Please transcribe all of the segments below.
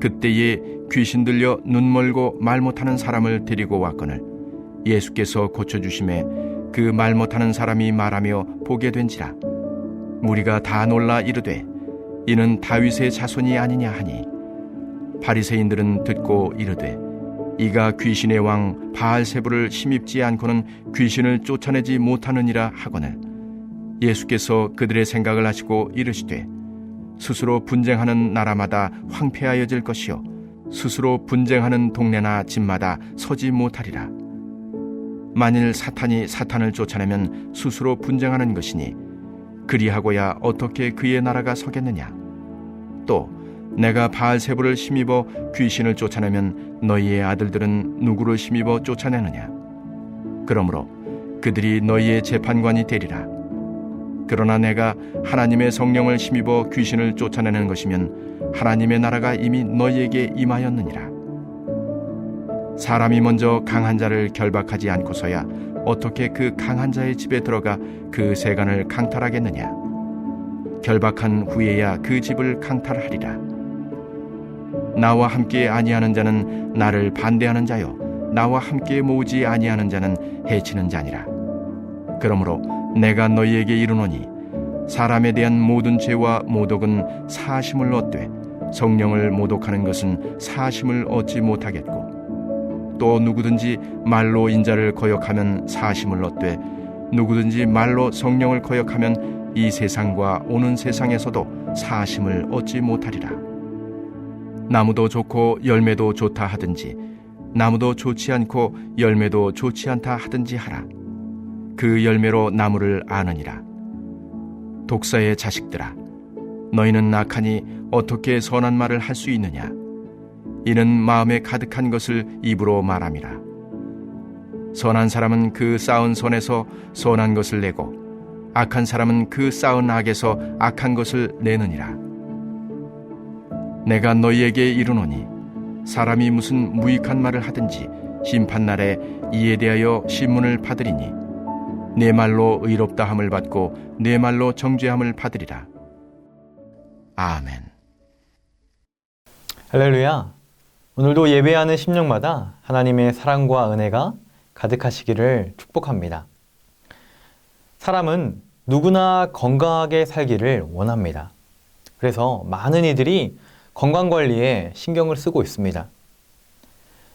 그때에 귀신 들려 눈 멀고 말 못하는 사람을 데리고 왔거늘 예수께서 고쳐주심에 그 말 못하는 사람이 말하며 보게 된지라. 무리가 다 놀라 이르되 이는 다윗의 자손이 아니냐 하니? 바리새인들은 듣고 이르되 이가 귀신의 왕 바알세부를 힘입지 않고는 귀신을 쫓아내지 못하느니라 하거늘. 예수께서 그들의 생각을 하시고 이르시되 스스로 분쟁하는 나라마다 황폐하여질 것이요. 스스로 분쟁하는 동네나 집마다 서지 못하리라. 만일 사탄이 사탄을 쫓아내면 스스로 분쟁하는 것이니 그리하고야 어떻게 그의 나라가 서겠느냐? 또 내가 바알세부를 힘입어 귀신을 쫓아내면 너희의 아들들은 누구를 힘입어 쫓아내느냐? 그러므로 그들이 너희의 재판관이 되리라 그러나 내가 하나님의 성령을 힘입어 귀신을 쫓아내는 것이면 하나님의 나라가 이미 너희에게 임하였느니라. 사람이 먼저 강한 자를 결박하지 않고서야 어떻게 그 강한 자의 집에 들어가 그 세간을 강탈하겠느냐? 결박한 후에야 그 집을 강탈하리라. 나와 함께 아니하는 자는 나를 반대하는 자요 나와 함께 모으지 아니하는 자는 해치는 자니라 그러므로 내가 너희에게 이르노니 사람에 대한 모든 죄와 모독은 사심을 얻되 성령을 모독하는 것은 사심을 얻지 못하겠고 또 누구든지 말로 인자를 거역하면 사심을 얻되 누구든지 말로 성령을 거역하면 이 세상과 오는 세상에서도 사심을 얻지 못하리라. 나무도 좋고 열매도 좋다 하든지 나무도 좋지 않고 열매도 좋지 않다 하든지 하라 그 열매로 나무를 아느니라. 독사의 자식들아 너희는 악하니 어떻게 선한 말을 할 수 있느냐? 이는 마음에 가득한 것을 입으로 말함이라. 선한 사람은 그 쌓은 선에서 선한 것을 내고 악한 사람은 그 쌓은 악에서 악한 것을 내느니라. 내가 너희에게 이르노니 사람이 무슨 무익한 말을 하든지 심판날에 이에 대하여 신문을 받으리니 내 말로 의롭다 함을 받고 내 말로 정죄함을 받으리라. 아멘. 할렐루야. 오늘도 예배하는 심령마다 하나님의 사랑과 은혜가 가득하시기를 축복합니다. 사람은 누구나 건강하게 살기를 원합니다. 그래서 많은 이들이 건강 관리에 신경을 쓰고 있습니다.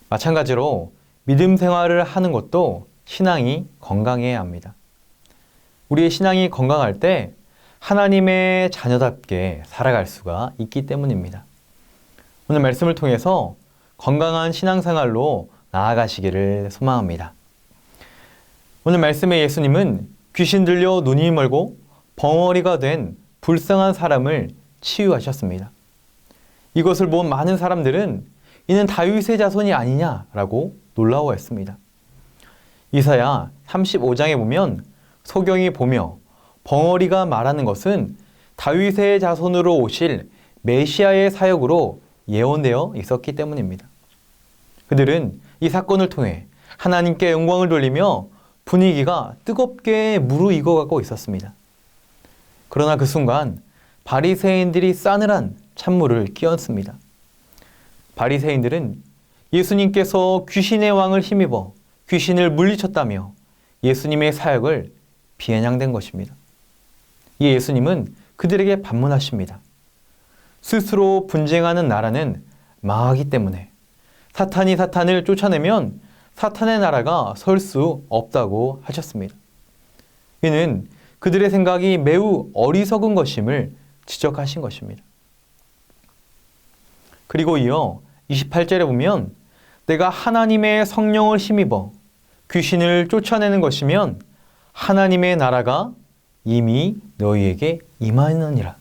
마찬가지로 믿음 생활을 하는 것도 신앙이 건강해야 합니다. 우리의 신앙이 건강할 때 하나님의 자녀답게 살아갈 수가 있기 때문입니다. 오늘 말씀을 통해서 건강한 신앙생활로 나아가시기를 소망합니다. 오늘 말씀의 예수님은 귀신 들려 눈이 멀고 벙어리가 된 불쌍한 사람을 치유하셨습니다. 이것을 본 많은 사람들은 이는 다윗의 자손이 아니냐라고 놀라워했습니다. 이사야 35장에 보면 소경이 보며 벙어리가 말하는 것은 다윗의 자손으로 오실 메시아의 사역으로 예언되어 있었기 때문입니다. 그들은 이 사건을 통해 하나님께 영광을 돌리며 분위기가 뜨겁게 무르익어가고 있었습니다. 그러나 그 순간 바리새인들이 싸늘한 찬물을 끼얹습니다. 바리새인들은 예수님께서 귀신의 왕을 힘입어 귀신을 물리쳤다며 예수님의 사역을 비아냥된 것입니다. 이 예수님은 그들에게 반문하십니다. 스스로 분쟁하는 나라는 망하기 때문에 사탄이 사탄을 쫓아내면 사탄의 나라가 설 수 없다고 하셨습니다. 이는 그들의 생각이 매우 어리석은 것임을 지적하신 것입니다. 그리고 이어 28절에 보면 내가 하나님의 성령을 힘입어 귀신을 쫓아내는 것이면 하나님의 나라가 이미 너희에게 임하느니라.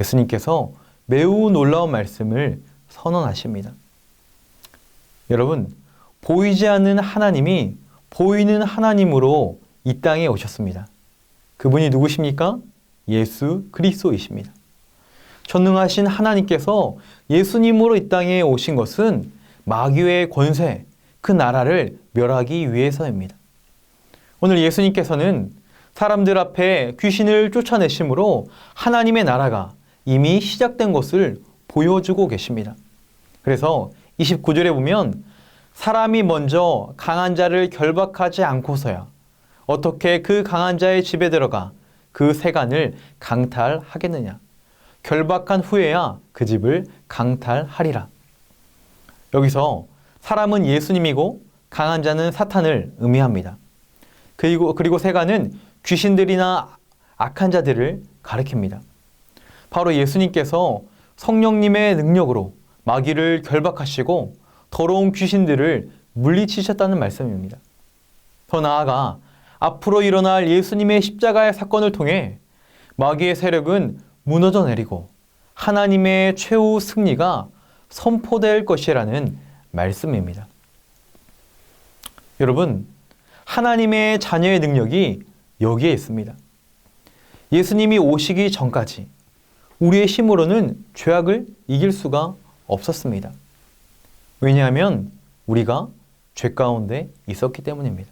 예수님께서 매우 놀라운 말씀을 선언하십니다. 여러분, 보이지 않는 하나님이 보이는 하나님으로 이 땅에 오셨습니다. 그분이 누구십니까? 예수 그리스도이십니다. 전능하신 하나님께서 예수님으로 이 땅에 오신 것은 마귀의 권세, 그 나라를 멸하기 위해서입니다. 오늘 예수님께서는 사람들 앞에 귀신을 쫓아내심으로 하나님의 나라가 이미 시작된 것을 보여주고 계십니다. 그래서 29절에 보면 사람이 먼저 강한 자를 결박하지 않고서야 어떻게 그 강한 자의 집에 들어가 그 세간을 강탈하겠느냐. 결박한 후에야 그 집을 강탈하리라. 여기서 사람은 예수님이고 강한 자는 사탄을 의미합니다. 그리고, 그리고 세간은 귀신들이나 악한 자들을 가리킵니다. 바로 예수님께서 성령님의 능력으로 마귀를 결박하시고 더러운 귀신들을 물리치셨다는 말씀입니다. 더 나아가 앞으로 일어날 예수님의 십자가의 사건을 통해 마귀의 세력은 무너져 내리고 하나님의 최후 승리가 선포될 것이라는 말씀입니다. 여러분, 하나님의 자녀의 능력이 여기에 있습니다. 예수님이 오시기 전까지 우리의 힘으로는 죄악을 이길 수가 없었습니다. 왜냐하면 우리가 죄 가운데 있었기 때문입니다.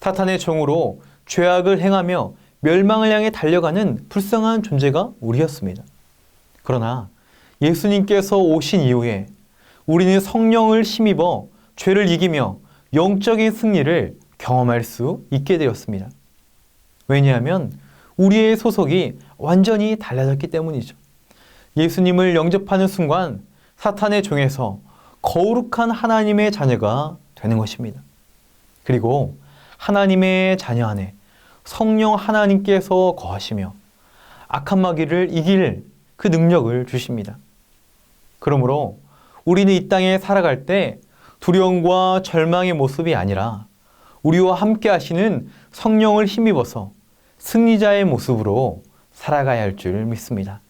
사탄의 종으로 죄악을 행하며 멸망을 향해 달려가는 불쌍한 존재가 우리였습니다. 그러나 예수님께서 오신 이후에 우리는 성령을 힘입어 죄를 이기며 영적인 승리를 경험할 수 있게 되었습니다. 왜냐하면 우리의 소속이 완전히 달라졌기 때문이죠. 예수님을 영접하는 순간 사탄의 종에서 거룩한 하나님의 자녀가 되는 것입니다. 그리고 하나님의 자녀 안에 성령 하나님께서 거하시며 악한 마귀를 이길 그 능력을 주십니다. 그러므로 우리는 이 땅에 살아갈 때 두려움과 절망의 모습이 아니라 우리와 함께 하시는 성령을 힘입어서 승리자의 모습으로 살아가야 할 줄 믿습니다.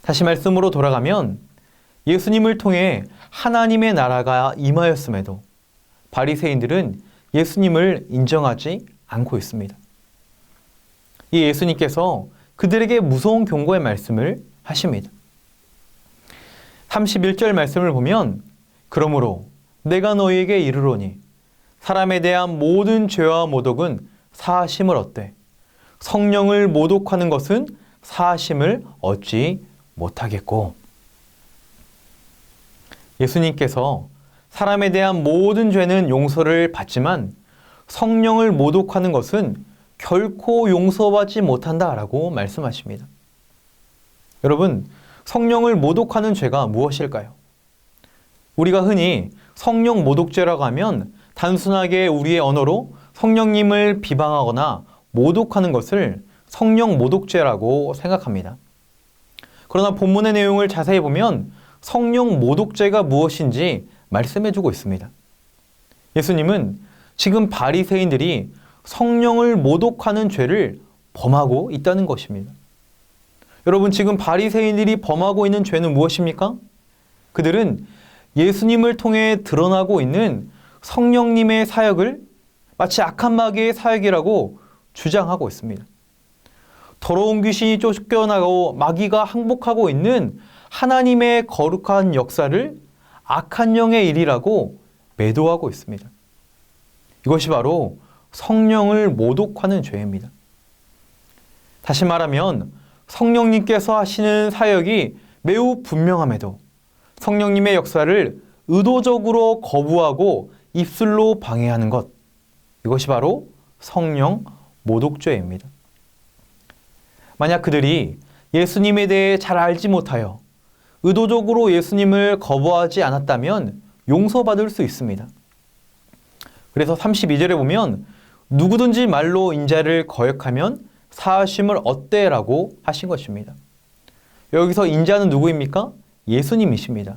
다시 말씀으로 돌아가면 예수님을 통해 하나님의 나라가 임하였음에도 바리새인들은 예수님을 인정하지 않고 있습니다. 이 예수님께서 그들에게 무서운 경고의 말씀을 하십니다. 31절 말씀을 보면 그러므로 내가 너희에게 이르노니 사람에 대한 모든 죄와 모독은 사하심을 얻되 성령을 모독하는 것은 사하심을 얻지 못하겠고 예수님께서 사람에 대한 모든 죄는 용서를 받지만 성령을 모독하는 것은 결코 용서받지 못한다라고 말씀하십니다. 여러분, 성령을 모독하는 죄가 무엇일까요? 우리가 흔히 성령 모독죄라고 하면 단순하게 우리의 언어로 성령님을 비방하거나 모독하는 것을 성령 모독죄라고 생각합니다. 그러나 본문의 내용을 자세히 보면 성령 모독죄가 무엇인지 말씀해 주고 있습니다. 예수님은 지금 바리새인들이 성령을 모독하는 죄를 범하고 있다는 것입니다. 여러분 지금 바리새인들이 범하고 있는 죄는 무엇입니까? 그들은 예수님을 통해 드러나고 있는 성령님의 사역을 마치 악한 마귀의 사역이라고 주장하고 있습니다. 더러운 귀신이 쫓겨나고 마귀가 항복하고 있는 하나님의 거룩한 역사를 악한 영의 일이라고 매도하고 있습니다. 이것이 바로 성령을 모독하는 죄입니다. 다시 말하면 성령님께서 하시는 사역이 매우 분명함에도 성령님의 역사를 의도적으로 거부하고 입술로 방해하는 것. 이것이 바로 성령 모독죄입니다. 만약 그들이 예수님에 대해 잘 알지 못하여 의도적으로 예수님을 거부하지 않았다면 용서받을 수 있습니다. 그래서 32절에 보면 누구든지 말로 인자를 거역하면 사하심을 얻대라고 하신 것입니다. 여기서 인자는 누구입니까? 예수님이십니다.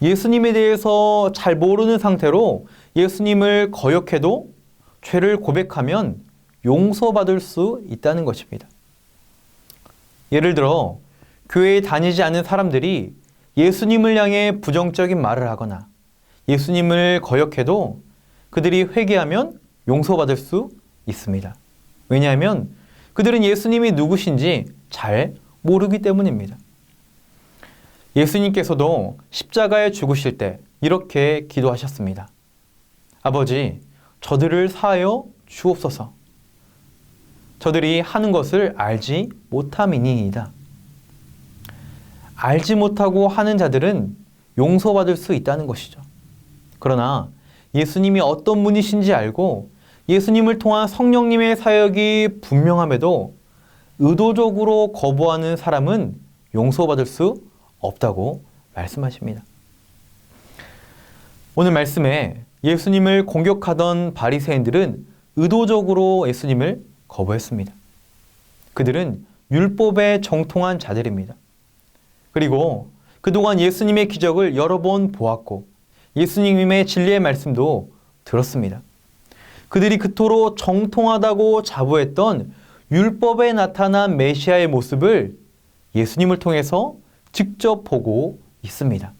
예수님에 대해서 잘 모르는 상태로 예수님을 거역해도 죄를 고백하면 용서받을 수 있다는 것입니다. 예를 들어 교회에 다니지 않는 사람들이 예수님을 향해 부정적인 말을 하거나 예수님을 거역해도 그들이 회개하면 용서받을 수 있습니다. 왜냐하면 그들은 예수님이 누구신지 잘 모르기 때문입니다. 예수님께서도 십자가에 죽으실 때 이렇게 기도하셨습니다. 아버지, 저들을 사하여 주옵소서. 저들이 하는 것을 알지 못함이니이다. 알지 못하고 하는 자들은 용서받을 수 있다는 것이죠. 그러나 예수님이 어떤 분이신지 알고 예수님을 통한 성령님의 사역이 분명함에도 의도적으로 거부하는 사람은 용서받을 수 없다고 말씀하십니다. 오늘 말씀에 예수님을 공격하던 바리새인들은 의도적으로 예수님을 거부했습니다. 그들은 율법에 정통한 자들입니다. 그리고 그동안 예수님의 기적을 여러 번 보았고 예수님의 진리의 말씀도 들었습니다. 그들이 그토록 정통하다고 자부했던 율법에 나타난 메시아의 모습을 예수님을 통해서 직접 보고 있습니다.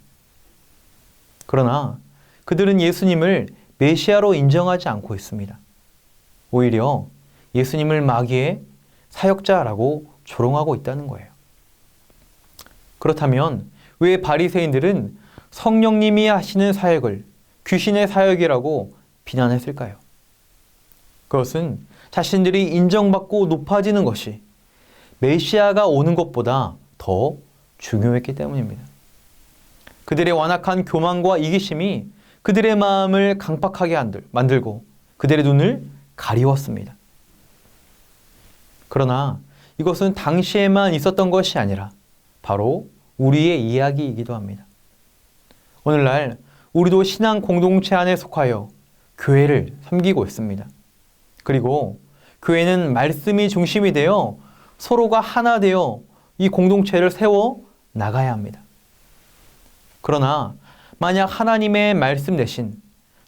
그러나 그들은 예수님을 메시아로 인정하지 않고 있습니다. 오히려 예수님을 마귀의 사역자라고 조롱하고 있다는 거예요. 그렇다면 왜 바리새인들은 성령님이 하시는 사역을 귀신의 사역이라고 비난했을까요? 그것은 자신들이 인정받고 높아지는 것이 메시아가 오는 것보다 더 중요했기 때문입니다. 그들의 완악한 교만과 이기심이 그들의 마음을 강팍하게 만들고 그들의 눈을 가리웠습니다. 그러나 이것은 당시에만 있었던 것이 아니라 바로 우리의 이야기이기도 합니다. 오늘날 우리도 신앙 공동체 안에 속하여 교회를 섬기고 있습니다. 그리고 교회는 말씀이 중심이 되어 서로가 하나 되어 이 공동체를 세워 나가야 합니다. 그러나 만약 하나님의 말씀 대신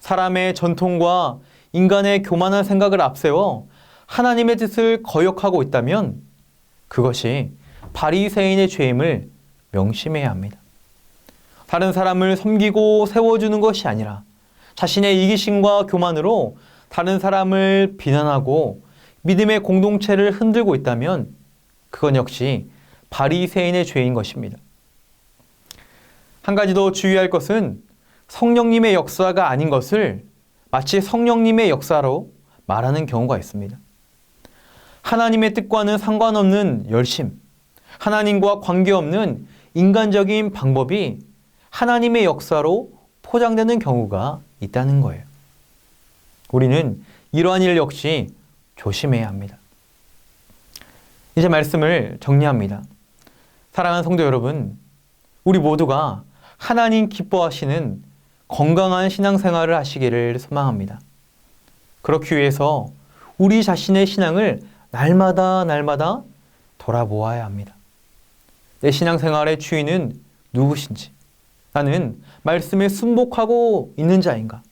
사람의 전통과 인간의 교만한 생각을 앞세워 하나님의 뜻을 거역하고 있다면 그것이 바리새인의 죄임을 명심해야 합니다. 다른 사람을 섬기고 세워주는 것이 아니라 자신의 이기심과 교만으로 다른 사람을 비난하고 믿음의 공동체를 흔들고 있다면 그건 역시 바리새인의 죄인 것입니다. 한 가지 더 주의할 것은 성령님의 역사가 아닌 것을 마치 성령님의 역사로 말하는 경우가 있습니다. 하나님의 뜻과는 상관없는 열심, 하나님과 관계없는 인간적인 방법이 하나님의 역사로 포장되는 경우가 있다는 거예요. 우리는 이러한 일 역시 조심해야 합니다. 이제 말씀을 정리합니다. 사랑하는 성도 여러분, 우리 모두가 하나님 기뻐하시는 건강한 신앙생활을 하시기를 소망합니다. 그렇기 위해서 우리 자신의 신앙을 날마다 날마다 돌아보아야 합니다. 내 신앙생활의 주인은 누구신지, 나는 말씀에 순복하고 있는 자인가,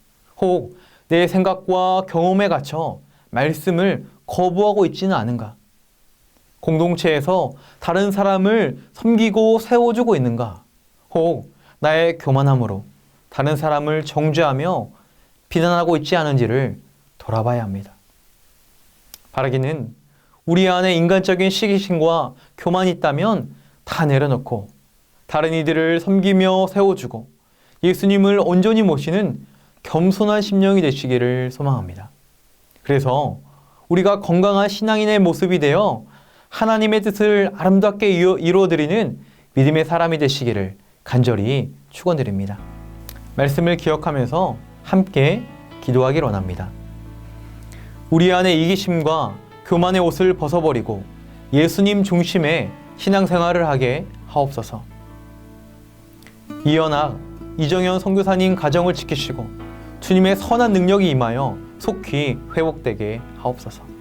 혹 내 생각과 경험에 갇혀 말씀을 거부하고 있지는 않은가, 공동체에서 다른 사람을 섬기고 세워주고 있는가, 혹 나의 교만함으로 다른 사람을 정죄하며 비난하고 있지 않은지를 돌아봐야 합니다. 바라기는 우리 안에 인간적인 시기심과 교만이 있다면 다 내려놓고 다른 이들을 섬기며 세워주고 예수님을 온전히 모시는 겸손한 심령이 되시기를 소망합니다. 그래서 우리가 건강한 신앙인의 모습이 되어 하나님의 뜻을 아름답게 이루어드리는 믿음의 사람이 되시기를 간절히 축원드립니다. 말씀을 기억하면서 함께 기도하길 원합니다. 우리 안에 이기심과 교만의 옷을 벗어버리고 예수님 중심의 신앙생활을 하게 하옵소서. 이연학 이정현 선교사님 가정을 지키시고 주님의 선한 능력이 임하여 속히 회복되게 하옵소서.